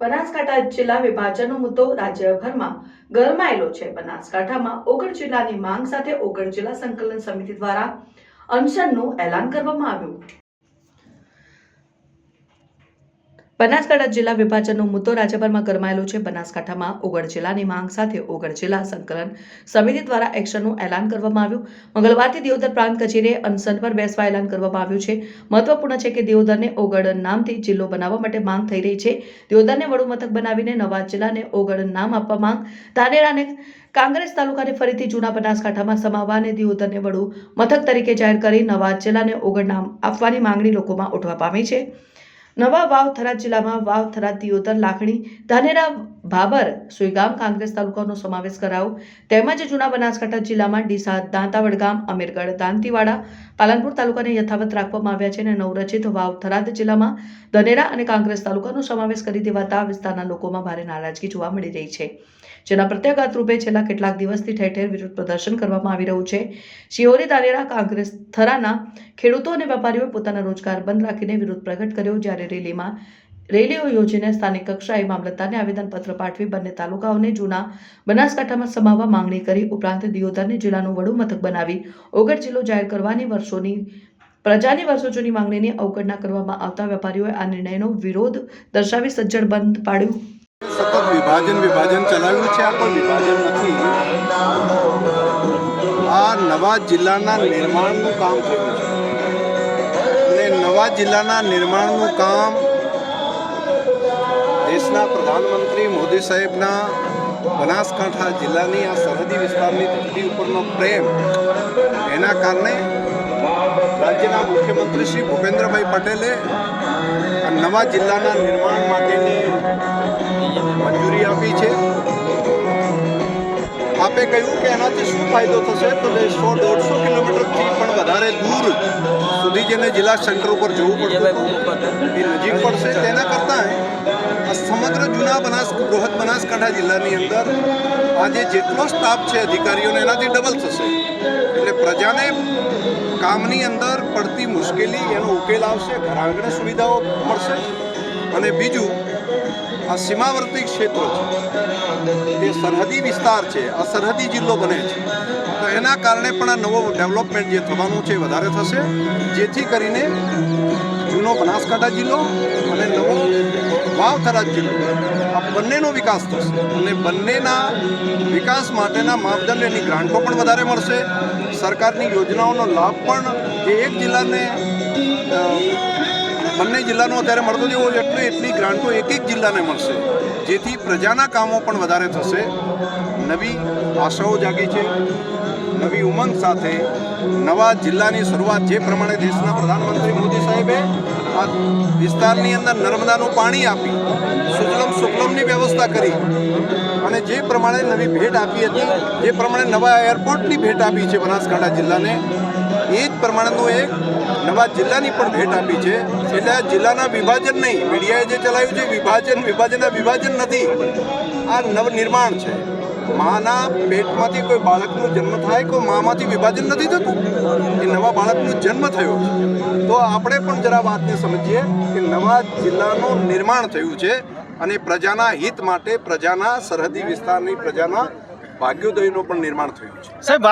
બનાસકાંઠા જિલ્લા વિભાજનનો મુદ્દો રાજ્યભરમાં ગરમાયેલો છે. બનાસકાંઠામાં ઓગણ જિલ્લાની માંગ સાથે ઓગણ જિલ્લા સંકલન સમિતિ દ્વારા અનશનનું એલાન કરવામાં આવ્યું. બનાસકાંઠા જિલ્લા વિભાજનનો મુદ્દો રાજ્યભરમાં ગરમાયેલો છે. બનાસકાંઠામાં ઓગળ જિલ્લાની માંગ સાથે ઓગળ જિલ્લા સંકલન સમિતિ દ્વારા એક્શનનું એલાન કરવામાં આવ્યું. મંગળવારથી દિયોદર પ્રાંત કચેરીએ અનશન પર બેસવા એલાન કરવામાં આવ્યું છે. મહત્વપૂર્ણ છે કે દિયોદરને ઓગળ નામથી જિલ્લો બનાવવા માટે માંગ થઈ રહી છે. દિયોદરને વડુ મથક બનાવીને નવા જિલ્લાને ઓગળ નામ આપવા માંગ. ધાનેરાને કાંગ્રેસ તાલુકાને ફરીથી જૂના બનાસકાંઠામાં સમાવવા અને દિયોદરને વડુ મથક તરીકે જાહેર કરી નવા જિલ્લાને ઓગળ નામ આપવાની માંગણી લોકોમાં ઉઠવા પામી છે. નવા વાવ થરાદ જિલ્લામાં વાવ થરાદ દિયોદર લાખણી ધાનેરા ભાબર સુઈગામ કાંગ્રેસ તાલુકાનો સમાવેશ કરાયો. તેમજ જૂના બનાસકાંઠા જિલ્લામાં ડીસા દાંતાવડગામ અમીરગઢ, દાંતીવાડા, પાલનપુર તાલુકાને યથાવત રાખવામાં આવ્યા છે અને નવરચિત વાવ થરાદ જિલ્લામાં ધનેરા અને કાંગ્રેસ તાલુકાનો સમાવેશ કરી દેવાતા વિસ્તારના લોકોમાં ભારે નારાજગી જોવા મળી રહી છે. જેના પ્રત્યાઘાત રૂપે છેલ્લા કેટલાક દિવસથી ઠેર ઠેર વિરોધ પ્રદર્શન કરવામાં આવી રહ્યું છે. શિહોરી, દાનેરા, કાંગ્રેસ થરાના ખેડૂતો અને વેપારીઓએ પોતાના રોજગાર બંધ રાખીને વિરોધ પ્રગટ કર્યો. જ્યારે રેલીમાં રેલીઓ યોજીને સ્થાનિક કક્ષાએ મામલતદારને આવેદનપત્ર પાઠવી બંને તાલુકાઓને જૂના બનાસકાંઠામાં સમાવવા માંગણી કરી. ઉપરાંત દિયોદરને જિલ્લાનું વડુ મથક બનાવી ઓગળ જિલ્લો જાહેર કરવાની વર્ષોની, પ્રજાની વર્ષો જૂની માંગણીની અવગણના કરવામાં આવતા વેપારીઓએ આ નિર્ણયનો વિરોધ દર્શાવી સજ્જડ બંધ પાડ્યું. સતત વિભાજન વિભાજન ચલાવ્યું છે આ કોઈ વિભાજન નથી. આ નવા જિલ્લાના નિર્માણનું કામ થયું છે. અને નવા જિલ્લાના નિર્માણનું કામ દેશના પ્રધાનમંત્રી મોદી સાહેબના બનાસકાંઠા જિલ્લાની આ સરહદી વિસ્તારની ધરતી ઉપરનો પ્રેમ એના કારણે રાજ્યના મુખ્યમંત્રી શ્રી ભૂપેન્દ્રભાઈ પટેલે આ નવા જિલ્લાના નિર્માણ માટેની મંજૂરી આપી છે. આપે કહ્યું કે એનાથી શું ફાયદો થશે તો સો દોઢસો કિલોમીટરથી પણ વધારે દૂર સુધી જેને જિલ્લા સેન્ટર ઉપર જવું પડતું એ નજીક પડશે. તેના કરતાં આ સમગ્ર જૂના બનાસ, બૃહદ બનાસકાંઠા જિલ્લાની અંદર આજે જેટલો સ્ટાફ છે અધિકારીઓને એનાથી ડબલ થશે. એટલે પ્રજાને કામની અંદર પડતી મુશ્કેલી, એનો ઉકેલ આવશે, ઘર સુવિધાઓ મળશે અને બીજું, આ સીમાવર્તી ક્ષેત્રો છે. સરહદી વિસ્તાર છે, આ સરહદી જિલ્લો બને છે. તો એના કારણે પણ આ નવો ડેવલપમેન્ટ જે થવાનું છે વધારે થશે. જેથી કરીને જૂનો બનાસકાંઠા જિલ્લો અને નવો વાવથરા જિલ્લો, આ બંનેનો વિકાસ થશે. અને બંનેના વિકાસ માટેના માપદંડ એની ગ્રાન્ટો પણ વધારે મળશે. સરકારની યોજનાઓનો લાભ પણ જે એક જિલ્લાને બંને જિલ્લાનો અત્યારે મળતો જેવો એટલી એટલી ગ્રાન્ટો એક એક જિલ્લાને મળશે. જેથી પ્રજાના કામો પણ વધારે થશે. નવી આશાઓ જાગી છે. નવી ઉમંગ સાથે નવા જિલ્લાની શરૂઆત જે પ્રમાણે દેશના પ્રધાનમંત્રી મોદી સાહેબે આ વિસ્તારની અંદર નર્મદાનું પાણી આપી, સુજલમ સુફલમની વ્યવસ્થા કરી અને જે પ્રમાણે નવી ભેટ આપી હતી, જે પ્રમાણે નવા એરપોર્ટની ભેટ આપી છે બનાસકાંઠા જિલ્લાને, એ જ પ્રમાણેનું એક નવા જિલ્લાની પણ ભેટ આપી છે. એટલે આ જિલ્લાના વિભાજન નહીં, મીડિયાએ જે ચલાવ્યું છે, વિભાજન, વિભાજનના વિભાજન નથી. આ નવનિર્માણ છે. માના પેટમાંથી કોઈ બાળકનો જન્મ થાય, કોઈ મામાંથી વિભાજન નથી થતું? એ નવા બાળકનો જન્મ થયો તો આપણે પણ જરા વાતને સમજીએ કે નવા જિલ્લાનું નિર્માણ થયું છે. અને પ્રજાના હિત માટે પ્રજાના સરહદી વિસ્તારની પ્રજાના ભાગ્યોદયનું પણ નિર્માણ થયું છે. સાહેબ